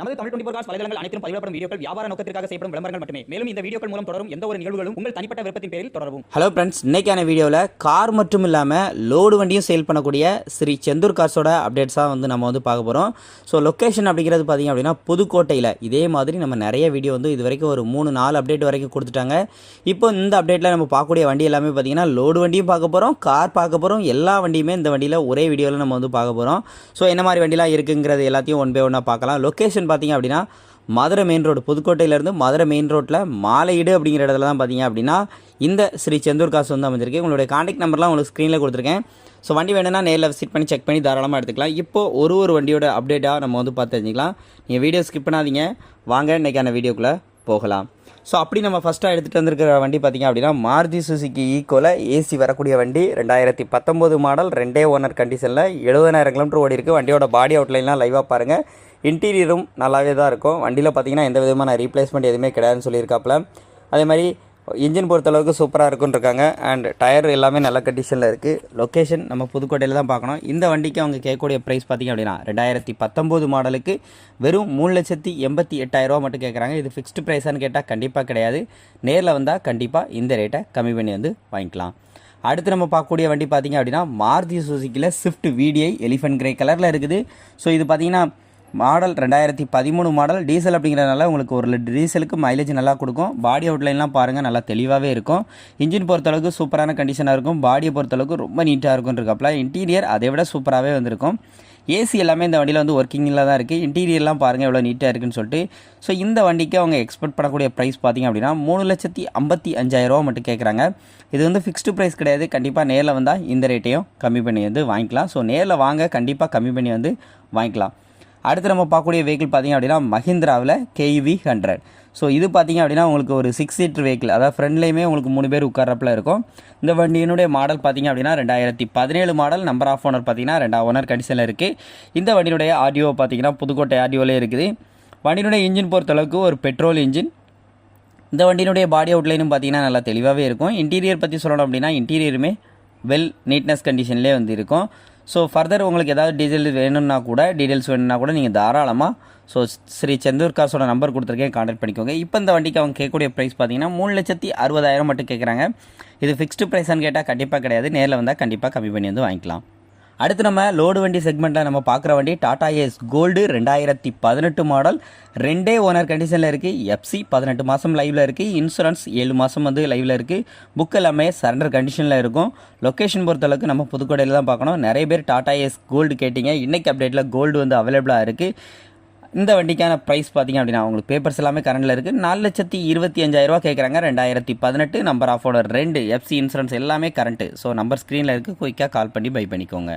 நமது Tamil twenty cos வலைதளங்கள் அனைத்தும் பதிவிடப்படும் வீடியோக்கள் வியாபார நோக்கத்திற்காக செய்யப்படும் விளம்பரங்கள் மட்டுமே. மேலும் இந்த வீடியோக்கள் மூலம் தொடரும் எந்த ஒரு நிகழ்வுகளும் உங்கள் தனிப்பட்ட விருப்பத்தின் பேரில் தொடரவும். ஹலோ ஃப்ரெண்ட்ஸ் இன்னைக்கான வீடியோவில் கார் மட்டும் இல்லாமல் லோடு வண்டியும் சேல் பண்ணக்கூடிய ஸ்ரீ செந்தூர் கார்ஸோட அப்டேட்ஸாக வந்து நம்ம வந்து பார்க்க போகிறோம் ஸோ லொக்கேஷன் அப்படிங்கிறது பார்த்திங்க அப்படின்னா புதுக்கோட்டையில். இதே மாதிரி நம்ம நிறைய வீடியோ வந்து இது வரைக்கும் ஒரு மூணு நாலு அப்டேட் வரைக்கும் கொடுத்துட்டாங்க. இப்போ இந்த அப்டேட்டில் நம்ம பார்க்கக்கூடிய வண்டி எல்லாமே பார்த்திங்கன்னா லோடு வண்டியும் பார்க்க போகிறோம் கார் பார்க்க போகிறோம் எல்லா வண்டியுமே இந்த வண்டியில் ஒரே வீடியோவில் நம்ம வந்து பார்க்க போகிறோம் ஸோ என்ன மாதிரி வண்டிலாம் இருக்குங்கிறது எல்லாத்தையும் ஒன் பை ஒன்னாக பார்க்கலாம். லொக்கேஷன் பார்த்திங்க அப்படின்னா மதுரை மெயின் ரோடு புதுக்கோட்டையிலேருந்து மதுரை மெயின் ரோட்டில் மாலையீடு அப்படிங்கிற இடத்துல தான் பார்த்தீங்க அப்படின்னா இந்த ஸ்ரீ செந்தூர் காசு வந்து அமைஞ்சிருக்கு. உங்களுடைய காண்டாக்ட் நம்பர்லாம் உங்களுக்கு ஸ்க்ரீனில் கொடுத்துருக்கேன். ஸோ வண்டி வேணும்னா நேரில் விசிட் பண்ணி செக் பண்ணி தாராளமாக எடுத்துக்கலாம். இப்போ ஒரு ஒரு வண்டியோட அப்டேட்டாக நம்ம வந்து பார்த்து தெரிஞ்சுக்கலாம். நீங்கள் வீடியோ ஸ்கிப் பண்ணாதீங்க. வாங்க இன்றைக்கான வீடியோக்குள்ளே போகலாம். ஸோ அப்படி நம்ம ஃபஸ்ட்டாக எடுத்துகிட்டு வந்திருக்கிற வண்டி பார்த்திங்க அப்படின்னா மாருதி சுசுக்கி ஈக்கோவில் ஏசி வரக்கூடிய வண்டி. ரெண்டாயிரத்தி பத்தொம்போது மாடல் ரெண்டே ஓனர் கண்டிஷனில் எழுபதாயிரம் கிலோமீட்டர் ஓடி இருக்குது வண்டியோட பாடி அவுட்லைன்லாம் லைவாக பாருங்கள் இன்டீரியரும் நல்லாவே தான் இருக்கும். வண்டியில் பார்த்தீங்கன்னா எந்த விதமான ரீப்ளேஸ்மெண்ட் எதுவுமே கிடையாதுன்னு சொல்லியிருக்காப்புல. அதே மாதிரி இன்ஜின் பொறுத்தளவுக்கு சூப்பராக இருக்குன்னு இருக்காங்க. அண்ட் டயர் எல்லாமே நல்ல கண்டிஷனில் இருக்குது லொக்கேஷன் நம்ம புதுக்கோட்டையில் தான் பார்க்கணும். இந்த வண்டிக்கு அவங்க கேட்கக்கூடிய ப்ரைஸ் பார்த்திங்க அப்படின்னா ரெண்டாயிரத்தி பத்தொம்போது மாடலுக்கு வெறும் மூணு லட்சத்தி எண்பத்தி எட்டாயிரரூவா மட்டும் கேட்குறாங்க. இது ஃபிக்ஸ்டு ப்ரைஸான்னு கேட்டால் கண்டிப்பாக கிடையாது. நேரில் வந்தால் கண்டிப்பாக இந்த ரேட்டை கம்மி பண்ணி வந்து வாங்கிக்கலாம். அடுத்து நம்ம பார்க்கக்கூடிய வண்டி பார்த்திங்க அப்படின்னா மாருதி சுசுக்கியில் ஸ்விஃப்ட் விடிஐ எலிஃபென்ட் கிரே கலரில் இருக்குது. ஸோ இது பார்த்திங்கன்னா மாடல் ரெண்டாயிரத்தி பதிமூணு மாடல். டீசல் அப்படிங்கிறதுனால உங்களுக்கு ஒரு லிட்டர் டீசலுக்கு மைலேஜ் நல்லா கொடுக்கும். பாடி அவுட்லைன்லாம் பாருங்கள் நல்லா தெளிவாகவே இருக்கும். இன்ஜின் பொறுத்தளவுக்கு சூப்பரான கண்டிஷனாக இருக்கும். பாடியை பொறுத்தளவுக்கு ரொம்ப நீட்டாக இருக்கும் இருக்கப்பல இன்டீரியர் அதை விட சூப்பராகவே வந்திருக்கும். ஏசி எல்லாமே இந்த வண்டியில் வந்து ஒர்க்கிங்கில் தான் இருக்குது இன்டீரியர்லாம் பாருங்கள் எவ்வளோ நீட்டாக இருக்குன்னு சொல்லிட்டு. ஸோ இந்த வண்டிக்கு அவங்க எக்ஸ்பெக்ட் பண்ணக்கூடிய ப்ரைஸ் பார்த்திங்க அப்படின்னா மூணு லட்சத்தி ஐம்பத்தி அஞ்சாயிரரூவா மட்டும் கேட்குறாங்க இது வந்து ஃபிக்ஸ்டு ப்ரைஸ் கிடையாது. கண்டிப்பாக நேரில் வந்தால் இந்த ரேட்டையும் கம்மி பண்ணி வந்து வாங்கிக்கலாம். ஸோ நேரில் வாங்க கண்டிப்பாக கம்மி பண்ணி வந்து வாங்கிக்கலாம். அடுத்து நம்ம பார்க்கக்கூடிய வெஹிக்கிள் பார்த்திங்க அப்படின்னா மஹிந்திராவில் கேவி ஹண்ட்ரட் ஸோ இது பார்த்திங்க அப்படின்னா உங்களுக்கு ஒரு சிக்ஸ் சீட்டர் வெஹிக்கிள் அதாவது ஃப்ரண்ட்லேயுமே உங்களுக்கு மூணு பேர் உட்காரப்பில் இருக்கும். இந்த வண்டியினுடைய மாடல் பார்த்திங்க அப்படின்னா ரெண்டாயிரத்தி பதினேழு மாடல் நம்பர் ஆஃப் ஓனர் பார்த்திங்கன்னா ரெண்டாம் ஓனர் கண்டிஷனில் இருக்குது இந்த வண்டியினுடைய ஆடியோ பார்த்திங்கன்னா புதுக்கோட்டை ஆடியோலே இருக்குது. வண்டியினுடைய இன்ஜின் பொறுத்தளவுக்கு ஒரு பெட்ரோல் இன்ஜின் இந்த வண்டியினுடைய பாடி அவுட்லைனும் பார்த்தீங்கன்னா நல்லா தெளிவாகவே இருக்கும். இன்டீரியர் பற்றி சொல்லணும் அப்படின்னா இன்டீரியருமே வெல் நீட்னஸ் கண்டிஷன்லேயே வந்து இருக்கும். ஸோ ஃபர்தர் உங்களுக்கு ஏதாவது டீட்டெயில் வேணும்னா கூட டீட்டெயில்ஸ் வேணும்னா கூட நீங்கள் தாராளமாக ஸோ ஸ்ரீ செந்தூர் காசோட நம்பர் கொடுத்துருக்கேன் கான்டாக்ட் பண்ணிக்கோங்க. இப்போ இந்த வண்டிக்கு அவங்க கேட்கக்கூடிய ப்ரைஸ் பார்த்தீங்கன்னா மூணு லட்சத்தி அறுபதாயிரம் மட்டும் கேட்குறாங்க இது ஃபிக்ஸ்டு ப்ரைஸான்னு கேட்டால் கண்டிப்பாக கிடையாது. நேரில் வந்தால் கண்டிப்பாக கம்மி பண்ணி வந்து வாங்கிக்கலாம். அடுத்து நம்ம லோடு வண்டி செக்மெண்ட்டில் நம்ம பார்க்குற வண்டி டாடா ஏஸ் கோல்டு ரெண்டாயிரத்தி பதினெட்டு மாடல் ரெண்டே ஓனர் கண்டிஷனில் இருக்குது எஃப்சி பதினெட்டு மாதம் லைவில் இருக்குது இன்சூரன்ஸ் ஏழு மாதம் வந்து லைவில் இருக்குது புக் எல்லாமே சரண்டர் கண்டிஷனில் இருக்கும். லொக்கேஷன் பொறுத்தளவுக்கு நம்ம புதுக்கோடையில் தான் பார்க்கணும். நிறைய பேர் டாடா ஏஸ் கோல்டு கேட்டிங்க. இன்றைக்கி அப்டேட்டில் கோல்டு வந்து அவைலபிளாக இருக்குது இந்த வண்டிக்கான ப்ரைஸ் பார்த்திங்க அப்படின்னா உங்களுக்கு பேப்பர்ஸ் எல்லாமே கரண்டில் இருக்குது நாலு லட்சத்தி இருபத்தி அஞ்சாயிரரூவா கேட்குறாங்க ரெண்டாயிரத்தி பதினெட்டு நம்பர் ஆஃப் ஓனர் ரெண்டு எஃப்சி இன்சூரன்ஸ் எல்லாமே கரண்ட்டு ஸோ நம்பர் ஸ்க்ரீனில் இருக்குது குயிக்காக கால் பண்ணி பை பண்ணிக்கோங்க.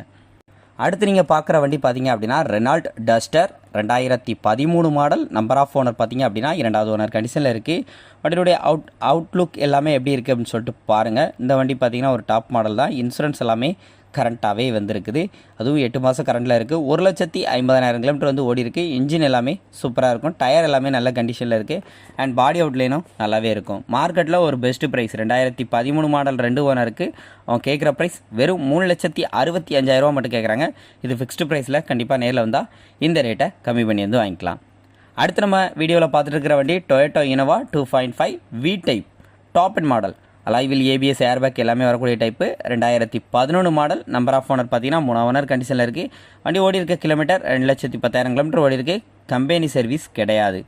அடுத்து நீங்கள் பார்க்குற வண்டி பார்த்தீங்க அப்படின்னா ரெனால்ட் டஸ்டர் ரெண்டாயிரத்தி பதிமூணு மாடல் நம்பர் ஆஃப் ஓனர் பார்த்தீங்க அப்படின்னா இரண்டாவது ஓனர் கண்டிஷனில் இருக்குது வண்டியுடைய அவுட் அவுட்லுக் எல்லாமே எப்படி இருக்குது அப்படின்னு சொல்லிட்டு பாருங்கள் இந்த வண்டி பார்த்தீங்கன்னா ஒரு டாப் மாடல் தான். இன்சூரன்ஸ் எல்லாமே கரண்ட்டாகவே வந்திருக்குது. அதுவும் எட்டு மாதம் கரண்ட்டில் இருக்குது ஒரு லட்சத்தி ஐம்பதாயிரம் கிலோமீட்டர் வந்து ஓடி இருக்குது இன்ஜின் எல்லாமே சூப்பராக இருக்கும். டயர் எல்லாமே நல்ல கண்டிஷனில் இருக்குது அண்ட் பாடி அவுட்லைனும் நல்லாவே இருக்கும். மார்க்கெட்டில் ஒரு பெஸ்ட்டு ப்ரைஸ் ரெண்டாயிரத்தி பதிமூணு மாடல் ரெண்டு ஓனருக்கு அவன் கேட்குற ப்ரைஸ் வெறும் மூணு லட்சத்தி அறுபத்தி அஞ்சாயிரரூவா மட்டும் கேட்குறாங்க இது ஃபிக்ஸ்டு ப்ரைஸில் கண்டிப்பாக நேரில் வந்தால் இந்த ரேட்டை கம்மி பண்ணி வந்து வாங்கிக்கலாம். அடுத்து நம்ம வீடியோவில் பார்த்துட்டு இருக்கிற வண்டி Toyota Innova two point five V type top and model அலைவில் ABS airbag எல்லாமே வரக்கூடிய டைப்பு ரெண்டாயிரத்தி பதினொன்று மாடல் நம்பர் ஆஃப் ஓனர் பார்த்தீங்கன்னா மூணு ஓனர் கண்டிஷனில் இருக்குது வண்டி ஓடி இருக்க கிலோமீட்டர் ரெண்டு லட்சத்தி பத்தாயிரம் கிலோமீட்டர் ஓடி இருக்குது கம்பெனி சர்வீஸ் கிடையாது.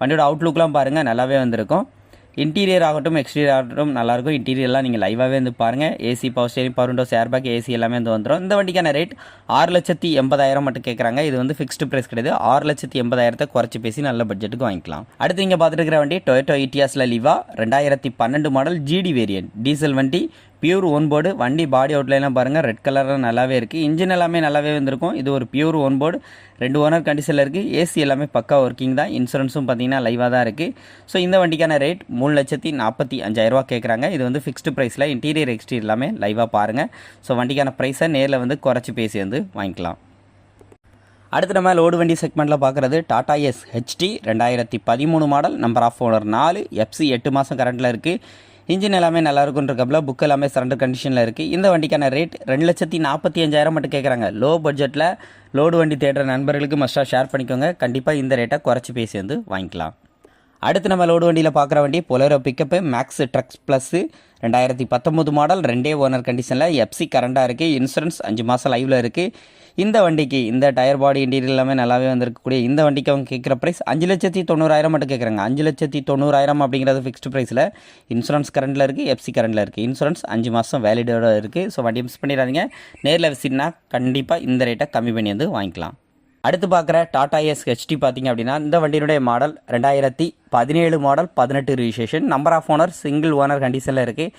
வண்டியோட அவுட்லுக்லாம் பாருங்கள் நல்லாவே வந்திருக்கும். இன்டீரியர் ஆகட்டும் எக்ஸ்டீரியர் ஆகட்டும் நல்லாயிருக்கும். இன்டீரியர்லாம் நீங்கள் லைவாகவே வந்து பாருங்கள் AC power steering power windows airbag AC எல்லாமே வந்து வந்துடும் இந்த வண்டிக்கான ரேட் ஆறு லட்சத்தி எண்பதாயிரம் மட்டும் கேட்குறாங்க இது வந்து ஃபிக்ஸ்டு ப்ரைஸ் கிடையாது. ஆறு லட்சத்தி எண்பதாயிரத்தை குறைச்சி பேசி நல்ல பட்ஜெட்டுக்கு வாங்கிக்கலாம். அடுத்து நீங்கள் பார்த்துட்டு இருக்கிற வண்டி டொயோட்டோ இட்டியாஸில் லிவா ரெண்டாயிரத்தி பன்னெண்டு மாடல் ஜிடி வேரியன்ட் டீசல் வண்டி பியூர் ஒன் போர்டு வண்டி பாடி அவுட்லைன்லாம் பாருங்கள் ரெட் கலரில் நல்லாவே இருக்குது இன்ஜின் எல்லாமே நல்லாவே வந்திருக்கும். இது ஒரு பியூர் ஒன் போர்டு ரெண்டு ஓனர் கண்டிஷனில் இருக்குது ஏசி எல்லாமே பக்கா ஒர்க்கிங் தான். இன்சூரன்ஸும் பார்த்தீங்கன்னா லைவாக தான் இருக்குது ஸோ இந்த வண்டிக்கான ரேட் மூணு லட்சத்தி நாற்பத்தி அஞ்சாயிரரூவா கேட்குறாங்க இது வந்து ஃபிக்ஸ்டு ப்ரைஸில் இன்டீரியர் எக்ஸ்டீரியர் எல்லாமே லைவாக பாருங்கள் ஸோ வண்டிக்கான ப்ரைஸை நேரில் வந்து குறைச்சி பேசி வந்து வாங்கிக்கலாம். அடுத்து நம்ம லோடு வண்டி செக்மெண்ட்டில் பார்க்குறது டாடா எஸ் ஹெச்டி ரெண்டாயிரத்தி பதிமூணு மாடல் நம்பர் ஆஃப் ஓனர் நாலு எஃப்சி எட்டு மாதம் கரண்ட்டில் இருக்குது இன்ஜின் எல்லாமே நல்லா இருக்குன்றக்கப்பல புக் எல்லாமே சரண்டர் கண்டிஷனில் இருக்குது இந்த வண்டிக்கான ரேட் ரெண்டு லட்சத்தி நாற்பத்தி அஞ்சாயிரம் மட்டும் கேட்குறாங்க லோ பட்ஜெட்டில் லோடு வண்டி தேடுற நண்பர்களுக்கு மஸ்ட்டாக ஷேர் பண்ணிக்கோங்க. கண்டிப்பாக இந்த ரேட்டை குறைச்சி பேசி வந்து வாங்கிக்கலாம். அடுத்து நம்ம லோடு வண்டியில் பார்க்குற வண்டி Bolero pickup Max trucks plus ரெண்டாயிரத்தி பத்தொம்போது மாடல் ரெண்டே ஓனர் கண்டிஷனில் எஃப்சி கரண்டாக இருக்குது இன்சூரன்ஸ் அஞ்சு மாதம் லைவில் இருக்குது இந்த வண்டிக்கு இந்த டயர் பாடி இன்டீரியர் எல்லாமே நல்லாவே வந்திருக்கக்கூடிய இந்த வண்டிக்கு அவங்க கேட்குற ப்ரைஸ் அஞ்சு லட்சத்தி தொண்ணூறாயிரம் மட்டும் கேட்குறாங்க அஞ்சு லட்சத்தி தொண்ணூறாயிரம் அப்படிங்கிறது ஃபிக்ஸ்டு ப்ரைஸில் இன்சூரன்ஸ் கரண்டில் இருக்குது எஃப்சி கரண்டில் இருக்குது இன்சூரன்ஸ் அஞ்சு மாதம் வேலிடோட இருக்குது ஸோ வண்டி மிஸ் பண்ணிடாதீங்க. நேரில் விசிட்னா கண்டிப்பாக இந்த ரேட்டை கம்மி பண்ணி வந்து வாங்கிக்கலாம். அடுத்து பார்க்குற டாடா எஸ் ஹெச்டி பார்த்தீங்க அப்படின்னா இந்த வண்டியினுடைய மாடல் ரெண்டாயிரத்தி பதினேழு மாடல் பதினெட்டு registration number of owner single owner கண்டிஷனில் இருக்குது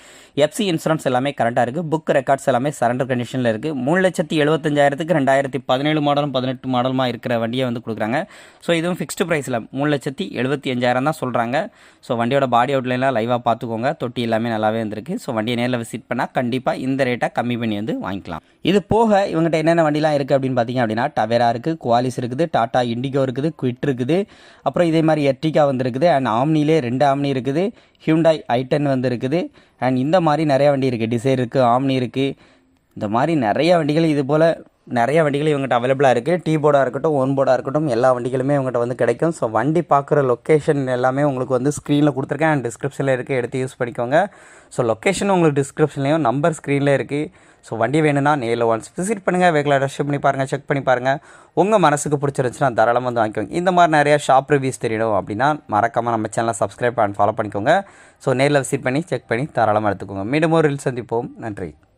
எஃப்சி இன்சூரன்ஸ் எல்லாமே கரெக்டாக இருக்குது புக் ரெக்கார்ட்ஸ் எல்லாமே சரண்டர் கண்டிஷனில் இருக்குது மூணு லட்சத்தி எழுபத்தஞ்சாயிரத்துக்கு ரெண்டாயிரத்தி பதினேழு மாடலும் பதினெட்டு மாடலுமா இருக்கிற வண்டியை வந்து கொடுக்குறாங்க. ஸோ இதுவும் ஃபிக்ஸ்டு ப்ரைஸில் மூணு லட்சத்தி எழுபத்தி அஞ்சாயிரம் தான் சொல்கிறாங்க ஸோ வண்டியோட பாடி அவுட்லைன்லாம் லைவாக பார்த்துக்கோங்க. தொட்டி எல்லாமே நல்லாவே வந்திருக்கு. ஸோ வண்டியை நேரில் விசிட் பண்ணால் கண்டிப்பாக இந்த ரேட்டை கம்மி பண்ணி வந்து வாங்கிக்கலாம். இது போக இவங்ககிட்ட என்னென்ன வண்டிலாம் இருக்குது அப்படின்னு பார்த்தீங்க அப்படின்னா டவேரா இருக்குது குவாலிஸ் இருக்குது டாட்டா இண்டிகோ இருக்குது குவிட் இருக்குது. அப்புறம் இதே மாதிரி எர்டிகா வந்துருக்குது. அண்ட் ஆம்னிலே ரெண்டு ஆம்னி இருக்குது. ஹியூண்டாய் ஐட்டன் வந்து இருக்குது அண்ட் இந்த மாதிரி நிறைய வண்டி இருக்குது டிசைர் இருக்குது ஆம்னி இருக்குது இந்த மாதிரி நிறைய வண்டிகள் இது போல் நிறைய வண்டிகள் இவங்ககிட்ட அவைலபிளாக இருக்குது டீ போர்டாக இருக்கட்டும் ஒன் போர்டாக இருக்கட்டும் எல்லா வண்டிகளுமே இவங்ககிட்ட வந்து கிடைக்கும். ஸோ வண்டி பார்க்குற லொக்கேஷன் எல்லாமே உங்களுக்கு வந்து ஸ்க்ரீனில் கொடுத்துருக்கேன். அண்ட் டிஸ்கிரிப்ஷனில் இருக்குது எடுத்து யூஸ் பண்ணிக்கோங்க. ஸோ லொக்கேஷன் உங்களுக்கு டிஸ்கிரிப்ஷன்லேயும் நம்பர் ஸ்க்ரீனில் இருக்குது ஸோ வண்டி வேணும்னா நேரில் ஒன்ஸ் விசிட் பண்ணுங்கள் வெஹிக்கிள் டெஸ்ட் பண்ணி பாருங்கள் செக் பண்ணி பாருங்கள் உங்கள் மனசுக்கு பிடிச்சிருந்துச்சுன்னா தாராளமாக வந்து வாங்கிக்கோங்க. இந்த மாதிரி நிறையா ஷாப் ரிவ்யூஸ் தெரியணும் அப்படின்னா மறக்காமல் நம்ம சேனலை சப்ஸ்கிரைப் அண்ட் ஃபாலோ பண்ணிக்கோங்க. ஸோ நேரில் விசிட் பண்ணி செக் பண்ணி தாராளமாக எடுத்துக்கோங்க. மீண்டும் ஒரு ரீல் சந்திப்போம். நன்றி.